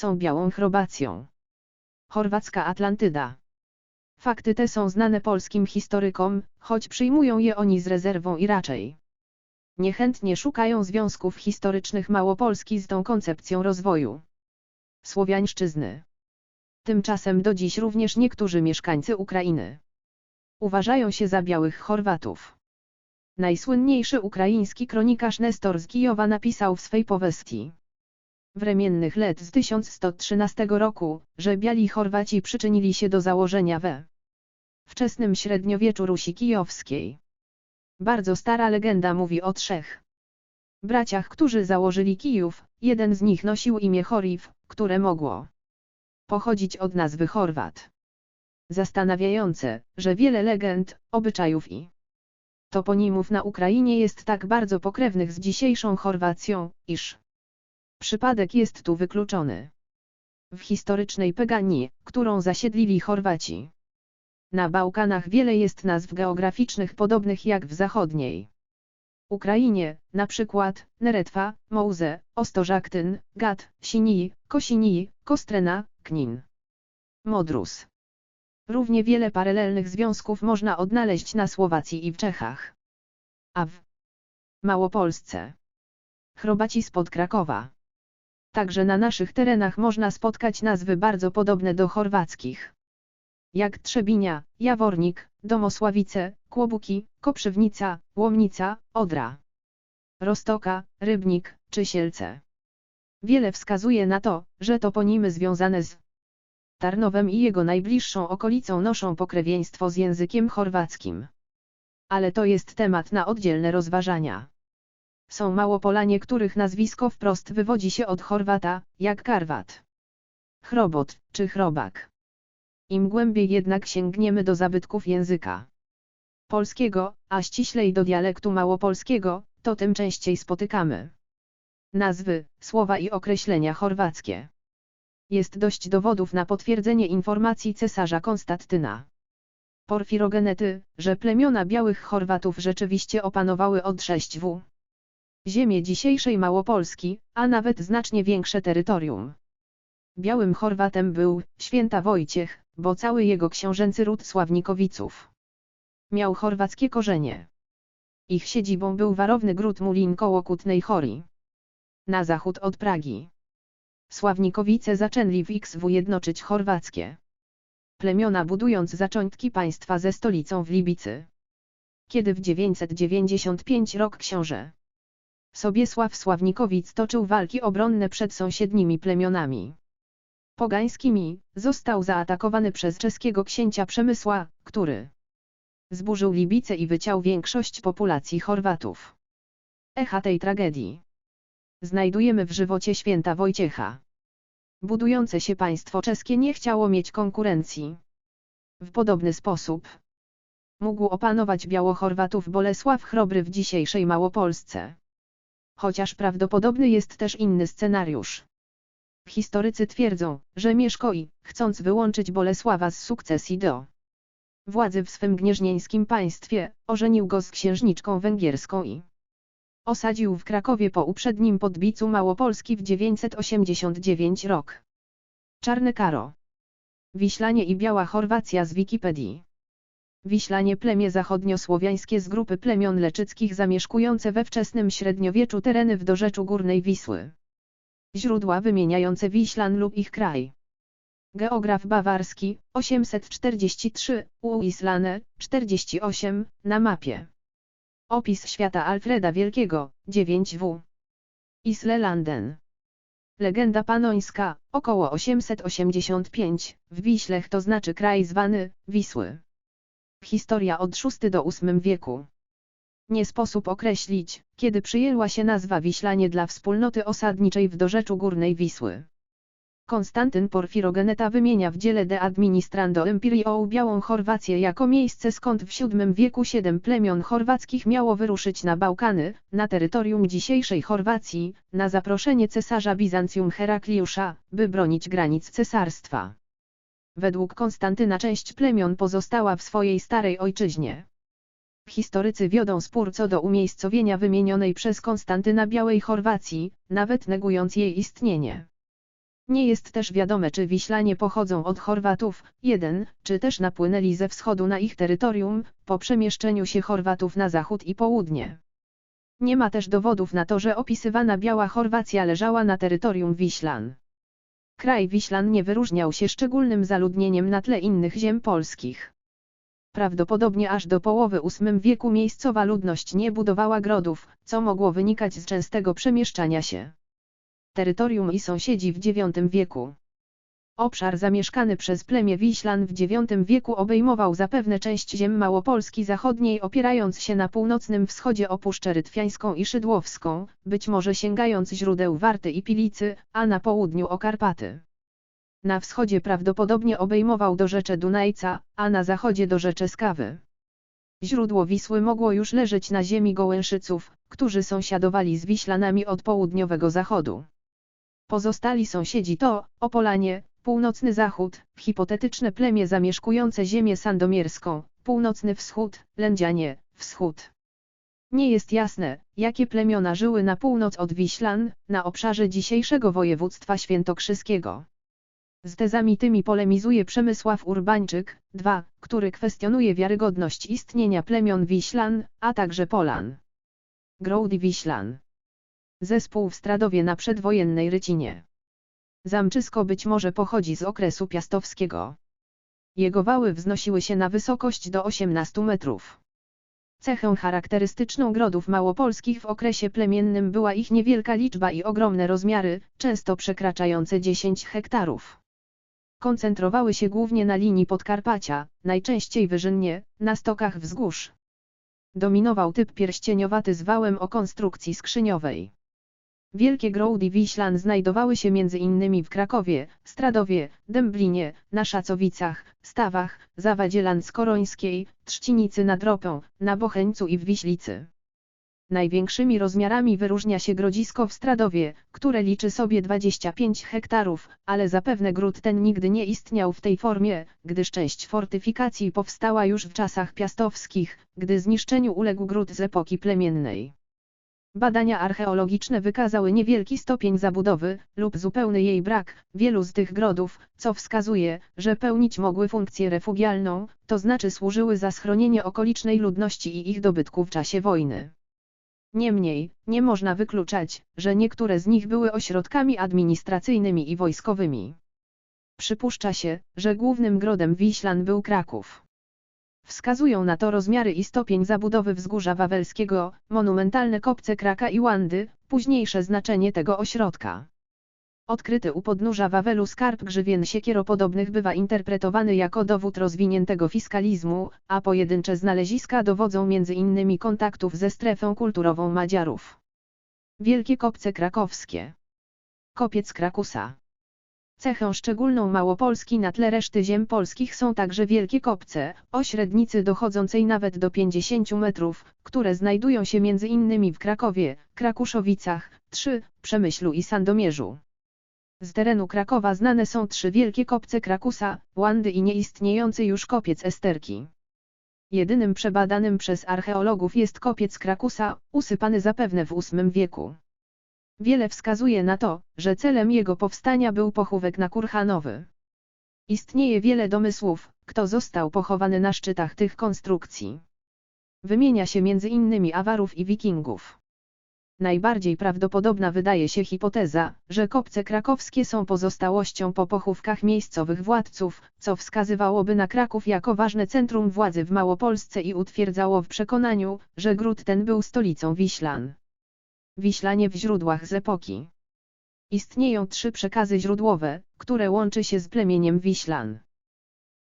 są białą Chrobacją. Chorwacka Atlantyda. Fakty te są znane polskim historykom, choć przyjmują je oni z rezerwą i raczej niechętnie szukają związków historycznych Małopolski z tą koncepcją rozwoju słowiańszczyzny. Tymczasem do dziś również niektórzy mieszkańcy Ukrainy uważają się za białych Chorwatów. Najsłynniejszy ukraiński kronikarz Nestor z Kijowa napisał w swej powestii wremiennych let z 1113 roku, że biali Chorwaci przyczynili się do założenia we wczesnym średniowieczu Rusi Kijowskiej. Bardzo stara legenda mówi o trzech braciach, którzy założyli Kijów, jeden z nich nosił imię Choriw, które mogło pochodzić od nazwy Chorwat. Zastanawiające, że wiele legend, obyczajów i toponimów na Ukrainie jest tak bardzo pokrewnych z dzisiejszą Chorwacją, iż przypadek jest tu wykluczony. W historycznej Peganii, którą zasiedlili Chorwaci, na Bałkanach wiele jest nazw geograficznych podobnych jak w zachodniej Ukrainie, na przykład Neretwa, Mouze, Ostożaktyn, Gat, Sinii, Kosinii, Kostrena, Knin. Modrus. Równie wiele paralelnych związków można odnaleźć na Słowacji i w Czechach. A w Małopolsce. Chrobaci spod Krakowa. Także na naszych terenach można spotkać nazwy bardzo podobne do chorwackich jak Trzebinia, Jawornik, Domosławice, Kłobuki, Koprzywnica, Łomnica, Odra, Rostoka, Rybnik, czy Sielce. Wiele wskazuje na to, że toponimy związane z Tarnowem i jego najbliższą okolicą noszą pokrewieństwo z językiem chorwackim. Ale to jest temat na oddzielne rozważania. Są Małopolanie, których nazwisko wprost wywodzi się od Chorwata, jak Karwat, Chrobot czy Chrobak. Im głębiej jednak sięgniemy do zabytków języka polskiego, a ściślej do dialektu małopolskiego, to tym częściej spotykamy nazwy, słowa i określenia chorwackie. Jest dość dowodów na potwierdzenie informacji cesarza Konstantyna. Porfirogenety, że plemiona białych Chorwatów rzeczywiście opanowały od 6W. Ziemię dzisiejszej Małopolski, a nawet znacznie większe terytorium. Białym Chorwatem był święta Wojciech, bo cały jego książęcy ród Sławnikowiców miał chorwackie korzenie. Ich siedzibą był warowny gród Mulin koło Kutnej Chori. Na zachód od Pragi. Sławnikowice zaczęli w XW jednoczyć chorwackie plemiona budując zaczątki państwa ze stolicą w Libicy. Kiedy w 995 rok książę Sobiesław Sławnikowic toczył walki obronne przed sąsiednimi plemionami pogańskimi, został zaatakowany przez czeskiego księcia Przemysła, który zburzył Libice i wyciął większość populacji Chorwatów. Echa tej tragedii znajdujemy w żywocie święta Wojciecha. Budujące się państwo czeskie nie chciało mieć konkurencji. W podobny sposób mógł opanować Białochorwatów Bolesław Chrobry w dzisiejszej Małopolsce. Chociaż prawdopodobny jest też inny scenariusz. Historycy twierdzą, że Mieszko I, chcąc wyłączyć Bolesława z sukcesji do władzy w swym gnieżnieńskim państwie, ożenił go z księżniczką węgierską i osadził w Krakowie po uprzednim podbiciu Małopolski w 989 rok. Czarne Karo. Wiślanie i Biała Chorwacja z Wikipedii. Wiślanie plemię zachodniosłowiańskie z grupy plemion leczyckich zamieszkujące we wczesnym średniowieczu tereny w dorzeczu Górnej Wisły. Źródła wymieniające Wiślan lub ich kraj. Geograf bawarski, 843, Uislane, 48, na mapie. Opis świata Alfreda Wielkiego, 9w. Islelanden. Legenda panońska, około 885, w Wiślech to znaczy kraj zwany, Wisły. Historia od VI do VIII wieku. Nie sposób określić, kiedy przyjęła się nazwa Wiślanie dla wspólnoty osadniczej w dorzeczu Górnej Wisły. Konstantyn Porfirogeneta wymienia w dziele De Administrando Imperio Białą Chorwację jako miejsce skąd w VII wieku siedem plemion chorwackich miało wyruszyć na Bałkany, na terytorium dzisiejszej Chorwacji, na zaproszenie cesarza Bizancjum Herakliusza, by bronić granic cesarstwa. Według Konstantyna część plemion pozostała w swojej starej ojczyźnie. Historycy wiodą spór co do umiejscowienia wymienionej przez Konstantyna Białej Chorwacji, nawet negując jej istnienie. Nie jest też wiadome czy Wiślanie pochodzą od Chorwatów, 1, czy też napłynęli ze wschodu na ich terytorium, po przemieszczeniu się Chorwatów na zachód i południe. Nie ma też dowodów na to, że opisywana Biała Chorwacja leżała na terytorium Wiślan. Kraj Wiślan nie wyróżniał się szczególnym zaludnieniem na tle innych ziem polskich. Prawdopodobnie aż do połowy VIII wieku miejscowa ludność nie budowała grodów, co mogło wynikać z częstego przemieszczania się. Terytorium i sąsiedzi w IX wieku. Obszar zamieszkany przez plemię Wiślan w IX wieku obejmował zapewne część ziem Małopolski Zachodniej opierając się na północnym wschodzie o Puszczę Rytwiańską i Szydłowską, być może sięgając źródeł Warty i Pilicy, a na południu o Karpaty. Na wschodzie prawdopodobnie obejmował do rzecze Dunajca, a na zachodzie do rzecze Skawy. Źródło Wisły mogło już leżeć na ziemi Gołęszyców, którzy sąsiadowali z Wiślanami od południowego zachodu. Pozostali sąsiedzi to, Opolanie, północny zachód, hipotetyczne plemię zamieszkujące ziemię sandomierską, północny wschód, Lędzianie, wschód. Nie jest jasne, jakie plemiona żyły na północ od Wiślan, na obszarze dzisiejszego województwa świętokrzyskiego. Z tezami tymi polemizuje Przemysław Urbańczyk, 2, który kwestionuje wiarygodność istnienia plemion Wiślan, a także Polan. Grołdy Wiślan. Zespół w Stradowie na przedwojennej Rycinie. Zamczysko być może pochodzi z okresu piastowskiego. Jego wały wznosiły się na wysokość do 18 metrów. Cechą charakterystyczną grodów małopolskich w okresie plemiennym była ich niewielka liczba i ogromne rozmiary, często przekraczające 10 hektarów. Koncentrowały się głównie na linii Podkarpacia, najczęściej wyżynnie, na stokach wzgórz. Dominował typ pierścieniowaty z wałem o konstrukcji skrzyniowej. Wielkie grołdy Wiślan znajdowały się między innymi w Krakowie, Stradowie, Dęblinie, na Szacowicach, Stawach, Zawadzie Landskorońskiej, Trzcinicy nad Ropą, na Bocheńcu i w Wiślicy. Największymi rozmiarami wyróżnia się grodzisko w Stradowie, które liczy sobie 25 hektarów, ale zapewne gród ten nigdy nie istniał w tej formie, gdyż część fortyfikacji powstała już w czasach piastowskich, gdy zniszczeniu uległ gród z epoki plemiennej. Badania archeologiczne wykazały niewielki stopień zabudowy, lub zupełny jej brak, wielu z tych grodów, co wskazuje, że pełnić mogły funkcję refugialną, to znaczy służyły za schronienie okolicznej ludności i ich dobytku w czasie wojny. Niemniej, nie można wykluczać, że niektóre z nich były ośrodkami administracyjnymi i wojskowymi. Przypuszcza się, że głównym grodem Wiślan był Kraków. Wskazują na to rozmiary i stopień zabudowy wzgórza wawelskiego, monumentalne kopce Kraka i Łandy, późniejsze znaczenie tego ośrodka. Odkryty u podnóża Wawelu skarb grzywien siekieropodobnych bywa interpretowany jako dowód rozwiniętego fiskalizmu, a pojedyncze znaleziska dowodzą m.in. kontaktów ze strefą kulturową Madziarów. Wielkie kopce krakowskie. Kopiec Krakusa. Cechą szczególną Małopolski na tle reszty ziem polskich są także wielkie kopce, o średnicy dochodzącej nawet do 50 metrów, które znajdują się innymi w Krakowie, Krakuszowicach, 3, Przemyślu i Sandomierzu. Z terenu Krakowa znane są trzy wielkie kopce Krakusa, Łandy i nieistniejący już kopiec Esterki. Jedynym przebadanym przez archeologów jest kopiec Krakusa, usypany zapewne w VIII wieku. Wiele wskazuje na to, że celem jego powstania był pochówek na Kurhanowy. Istnieje wiele domysłów, kto został pochowany na szczytach tych konstrukcji. Wymienia się między innymi Awarów i Wikingów. Najbardziej prawdopodobna wydaje się hipoteza, że kopce krakowskie są pozostałością po pochówkach miejscowych władców, co wskazywałoby na Kraków jako ważne centrum władzy w Małopolsce i utwierdzało w przekonaniu, że gród ten był stolicą Wiślan. Wiślanie w źródłach z epoki. Istnieją trzy przekazy źródłowe, które łączy się z plemieniem Wiślan.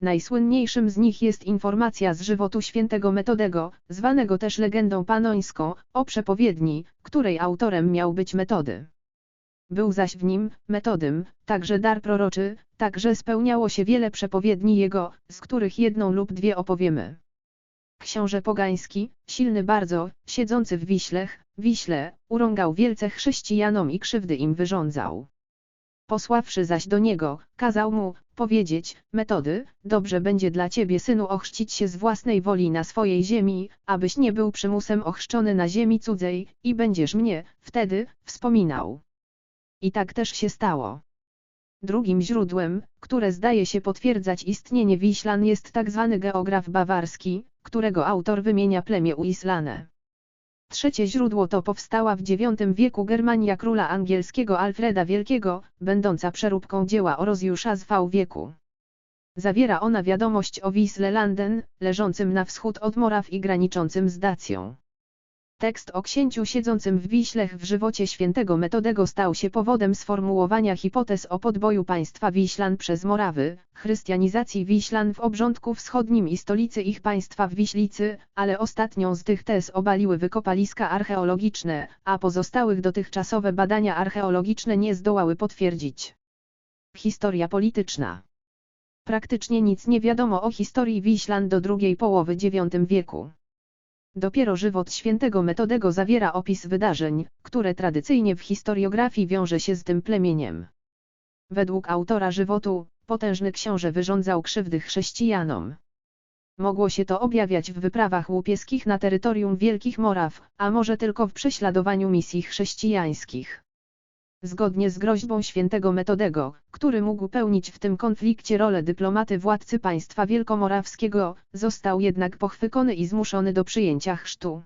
Najsłynniejszym z nich jest informacja z żywotu świętego Metodego, zwanego też legendą panońską, o przepowiedni, której autorem miał być Metody. Był zaś w nim, Metodym, także dar proroczy, także spełniało się wiele przepowiedni jego, z których jedną lub dwie opowiemy. Książę Pogański, silny bardzo, siedzący w Wiślech, Wiśle, urągał wielce chrześcijanom i krzywdy im wyrządzał. Posławszy zaś do niego, kazał mu, powiedzieć, metody, dobrze będzie dla ciebie synu ochrzcić się z własnej woli na swojej ziemi, abyś nie był przymusem ochrzczony na ziemi cudzej, i będziesz mnie, wtedy, wspominał. I tak też się stało. Drugim źródłem, które zdaje się potwierdzać istnienie Wiślan jest tzw. geograf bawarski, którego autor wymienia plemię Uislane. Trzecie źródło to powstała w IX wieku Germania króla angielskiego Alfreda Wielkiego, będąca przeróbką dzieła o Rozjusza z V wieku. Zawiera ona wiadomość o Wisle Landen, leżącym na wschód od Moraw i graniczącym z Dacją. Tekst o księciu siedzącym w Wiślech w żywocie świętego Metodego stał się powodem sformułowania hipotez o podboju państwa Wiślan przez Morawy, chrystianizacji Wiślan w obrządku wschodnim i stolicy ich państwa w Wiślicy, ale ostatnią z tych tez obaliły wykopaliska archeologiczne, a pozostałych dotychczasowe badania archeologiczne nie zdołały potwierdzić. Historia polityczna Praktycznie nic nie wiadomo o historii Wiślan do drugiej połowy IX wieku. Dopiero żywot świętego Metodego zawiera opis wydarzeń, które tradycyjnie w historiografii wiąże się z tym plemieniem. Według autora żywotu, potężny książę wyrządzał krzywdy chrześcijanom. Mogło się to objawiać w wyprawach łupieskich na terytorium Wielkich Moraw, a może tylko w prześladowaniu misji chrześcijańskich. Zgodnie z groźbą świętego Metodego, który mógł pełnić w tym konflikcie rolę dyplomaty władcy państwa wielkomorawskiego, został jednak pochwycony i zmuszony do przyjęcia chrztu.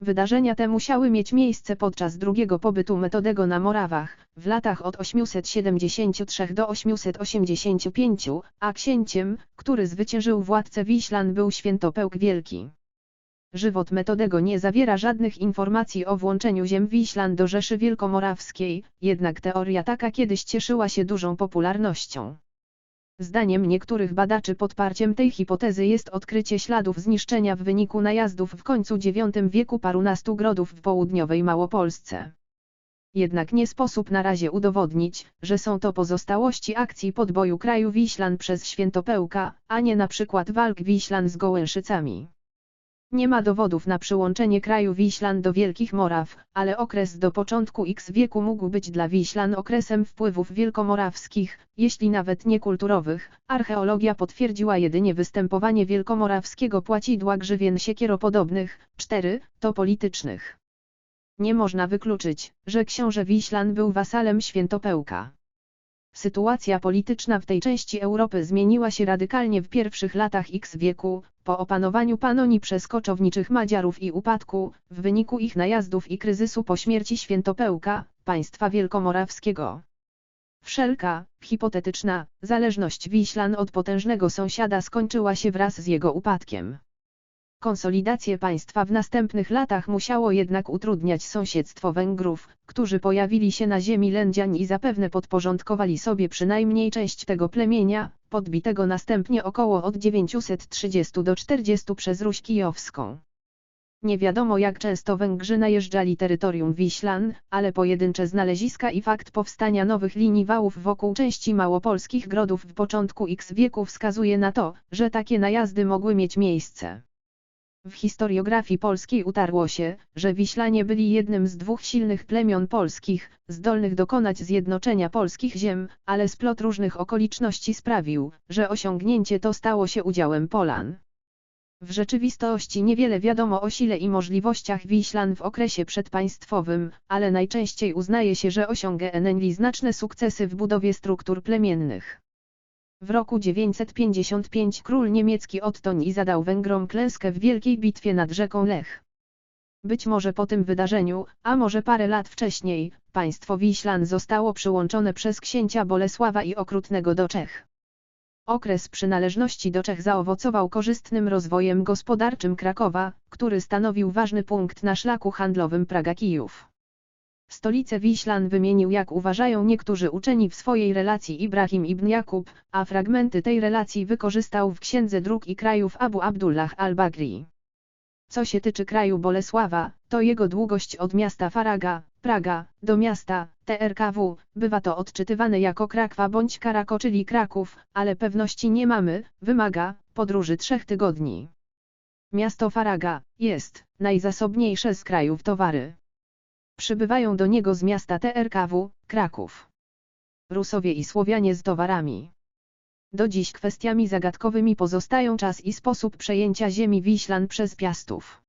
Wydarzenia te musiały mieć miejsce podczas drugiego pobytu Metodego na Morawach, w latach od 873 do 885, a księciem, który zwyciężył władcę Wiślan był Świętopełk Wielki. Żywot Metodego nie zawiera żadnych informacji o włączeniu ziem Wiślan do Rzeszy Wielkomorawskiej, jednak teoria taka kiedyś cieszyła się dużą popularnością. Zdaniem niektórych badaczy podparciem tej hipotezy jest odkrycie śladów zniszczenia w wyniku najazdów w końcu IX wieku parunastu grodów w południowej Małopolsce. Jednak nie sposób na razie udowodnić, że są to pozostałości akcji podboju kraju Wiślan przez Świętopełka, a nie na przykład walk Wiślan z Gołęszycami. Nie ma dowodów na przyłączenie kraju Wiślan do Wielkich Moraw, ale okres do początku X wieku mógł być dla Wiślan okresem wpływów wielkomorawskich, jeśli nawet nie kulturowych. Archeologia potwierdziła jedynie występowanie wielkomorawskiego płacidła grzywien siekieropodobnych, 4, to politycznych. Nie można wykluczyć, że książę Wiślan był wasalem świętopełka. Sytuacja polityczna w tej części Europy zmieniła się radykalnie w pierwszych latach X wieku, po opanowaniu Panonii przez koczowniczych Madziarów i upadku, w wyniku ich najazdów i kryzysu po śmierci Świętopełka, państwa wielkomorawskiego. Wszelka, hipotetyczna, zależność Wiślan od potężnego sąsiada skończyła się wraz z jego upadkiem. Konsolidację państwa w następnych latach musiało jednak utrudniać sąsiedztwo Węgrów, którzy pojawili się na ziemi Lędziań i zapewne podporządkowali sobie przynajmniej część tego plemienia, podbitego następnie około od 930 do 40 przez Ruś Kijowską. Nie wiadomo jak często Węgrzy najeżdżali terytorium Wiślan, ale pojedyncze znaleziska i fakt powstania nowych linii wałów wokół części małopolskich grodów w początku X wieku wskazuje na to, że takie najazdy mogły mieć miejsce. W historiografii polskiej utarło się, że Wiślanie byli jednym z dwóch silnych plemion polskich, zdolnych dokonać zjednoczenia polskich ziem, ale splot różnych okoliczności sprawił, że osiągnięcie to stało się udziałem Polan. W rzeczywistości niewiele wiadomo o sile i możliwościach Wiślan w okresie przedpaństwowym, ale najczęściej uznaje się, że osiągnęli znaczne sukcesy w budowie struktur plemiennych. W roku 955 król niemiecki Ottoni zadał Węgrom klęskę w wielkiej bitwie nad rzeką Lech. Być może po tym wydarzeniu, a może parę lat wcześniej, państwo Wiślan zostało przyłączone przez księcia Bolesława i Okrutnego do Czech. Okres przynależności do Czech zaowocował korzystnym rozwojem gospodarczym Krakowa, który stanowił ważny punkt na szlaku handlowym Praga-Kijów. Stolicę Wiślan wymienił jak uważają niektórzy uczeni w swojej relacji Ibrahim ibn Jakub, a fragmenty tej relacji wykorzystał w Księdze Dróg i Krajów Abu Abdullah al-Bagri. Co się tyczy kraju Bolesława, to jego długość od miasta Faraga, Praga, do miasta, TRKW, bywa to odczytywane jako Krakwa bądź Karako czyli Kraków, ale pewności nie mamy, wymaga, podróży trzech tygodni. Miasto Faraga, jest, najzasobniejsze z krajów towary. Przybywają do niego z miasta TRKW, Kraków. Rusowie i Słowianie z towarami. Do dziś kwestiami zagadkowymi pozostają czas i sposób przejęcia ziemi Wiślan przez Piastów.